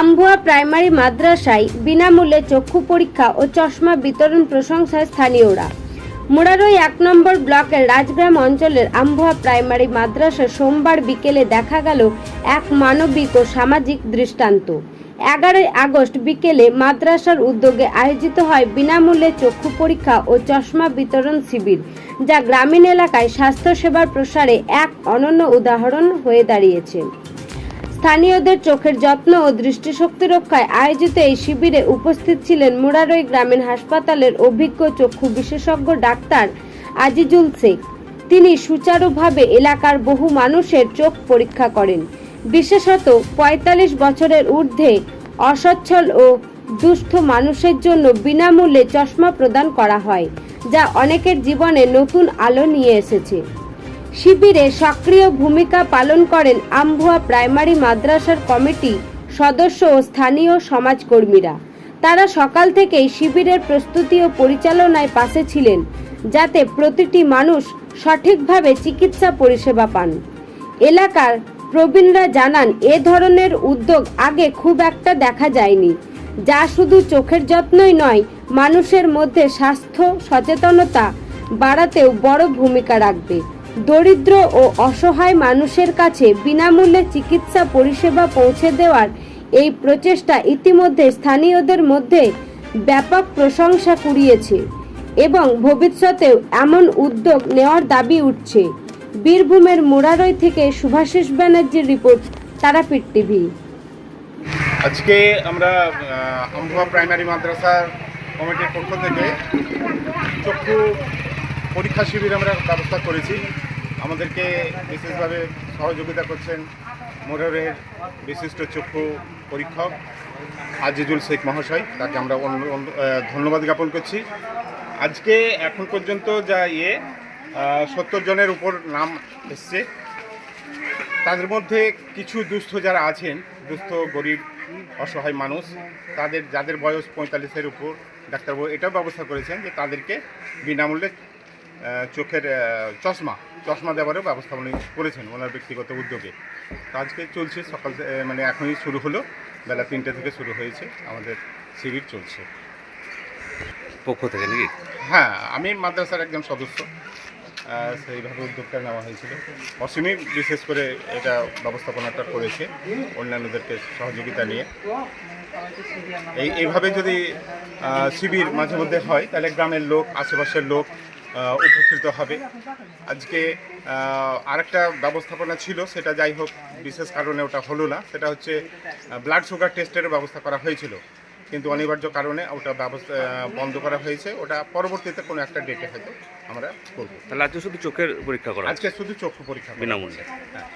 আমভুয়া primary মাদ্রাসায় বিনামূল্যে চক্ষু পরীক্ষা ও চশমা বিতরণ প্রশংসায় স্থানীয়রা। মুরারই এক নম্বর ব্লকের রাজগ্রাম অঞ্চলের আমভুয়া প্রাইমারি মাদ্রাসা সোমবার বিকেলে দেখা গেল এক মানবিক ও সামাজিক দৃষ্টান্ত। এগারোই আগস্ট বিকেলে মাদ্রাসার উদ্যোগে আয়োজিত হয় বিনামূল্যে চক্ষু পরীক্ষা ও চশমা বিতরণ শিবির, যা গ্রামীণ এলাকায় স্বাস্থ্যসেবার প্রসারে এক অনন্য উদাহরণ হয়ে দাঁড়িয়েছে। স্থানীয়দের চোখের যত্ন ও দৃষ্টিশক্তি রক্ষায় আয়োজিত এই শিবিরে উপস্থিত ছিলেন মুরারই গ্রামীণ হাসপাতালের অভিজ্ঞ চক্ষু বিশেষজ্ঞ ডাক্তার আজিজুল শেখ। তিনি সুচারুভাবে এলাকার বহু মানুষের চোখ পরীক্ষা করেন। বিশেষত ৪৫ বছরের ঊর্ধ্বে অসচ্ছল ও দুস্থ মানুষের জন্য বিনামূল্যে চশমা প্রদান করা হয়, যা অনেকের জীবনে নতুন আলো নিয়ে এসেছে। শিবিরে সক্রিয় ভূমিকা পালন করেন আমভুয়া প্রাইমারি মাদ্রাসার কমিটি সদস্য ও স্থানীয় সমাজকর্মীরা। তারা সকাল থেকেই শিবিরের প্রস্তুতি ও পরিচালনায় পাশে ছিলেন, যাতে প্রতিটি মানুষ সঠিকভাবে চিকিৎসা পরিষেবা পান। এলাকার প্রবীণরা জানান, এ ধরনের উদ্যোগ আগে খুব একটা দেখা যায়নি, যা শুধু চোখের যত্নই নয়, মানুষের মধ্যে স্বাস্থ্য সচেতনতা বাড়াতেও বড় ভূমিকা রাখবে। দরিদ্র ও অসহায় মানুষের কাছে বিনামূল্যে চিকিৎসা পরিষেবা পৌঁছে দেওয়ার এই প্রচেষ্টা ইতিমধ্যে স্থানীয়দের মধ্যে ব্যাপক প্রশংসা কুড়িয়েছে এবং ভবিষ্যতেও এমন উদ্যোগ নেওয়ার দাবি উঠছে। বীরভূমের মোরারই থেকে শুভাশিস ব্যানার্জির রিপোর্ট, তারাপীঠ টিভি। আজকে আমরা আমভুয়া প্রাইমারি মাদ্রাসা কমিটির পক্ষ থেকে চক্ষু পরীক্ষা শিবির আমরা ব্যবস্থা করেছি। আমাদেরকে বিশেষভাবে সহযোগিতা করছেন মোরের বিশিষ্ট চক্ষু পরীক্ষক আজিজুল শেখ মহাশয়, তাকে আমরা ধন্যবাদ জ্ঞাপন করছি। আজকে এখন পর্যন্ত যা ইয়ে সত্তর জনের উপর নাম এসছে। তাদের মধ্যে কিছু দুস্থ যারা আছেন, দুস্থ, গরিব, অসহায় মানুষ, তাদের, যাদের বয়স পঁয়তাল্লিশের উপর ডাক্তারবাবু এটাও ব্যবস্থা করেছেন যে তাদেরকে বিনামূল্যে চোখের চশমা চশমা দেওয়ারও ব্যবস্থা উনি করেছেন ওনার ব্যক্তিগত উদ্যোগে। তো আজকে চলছে সকাল মানে এখনই শুরু হলো। বেলা তিনটে থেকে শুরু হয়েছে। আমাদের শিবির চলছে। পক্ষ থেকে নাকি? হ্যাঁ আমি মাদ্রাসার একজন সদস্য। সেইভাবে উদ্যোগটা নেওয়া হয়েছিল। অসীমই বিশেষ করে এটা ব্যবস্থাপনাটা করেছে অন্যান্যদেরকে সহযোগিতা নিয়ে। এই এইভাবে যদি শিবির মাঝে মধ্যে হয় তাহলে গ্রামের লোক আশেপাশের লোক উপকৃত হবে। আজকে আরেকটা ব্যবস্থাপনা ছিল সেটা যাই হোক বিশেষ কারণে ওটা হলো না। সেটা হচ্ছে ব্লাড সুগার টেস্টের ব্যবস্থা করা হয়েছিল। কিন্তু অনিবার্য কারণে ওটা ব্যবস্থা বন্ধ করা হয়েছে। ওটা পরবর্তীতে কোনো একটা ডেটে হয়তো আমরা করব। তাহলে আজকে শুধু চোখের পরীক্ষা করা আজকে শুধু চক্ষু পরীক্ষা বিনামূল্যে। হ্যাঁ।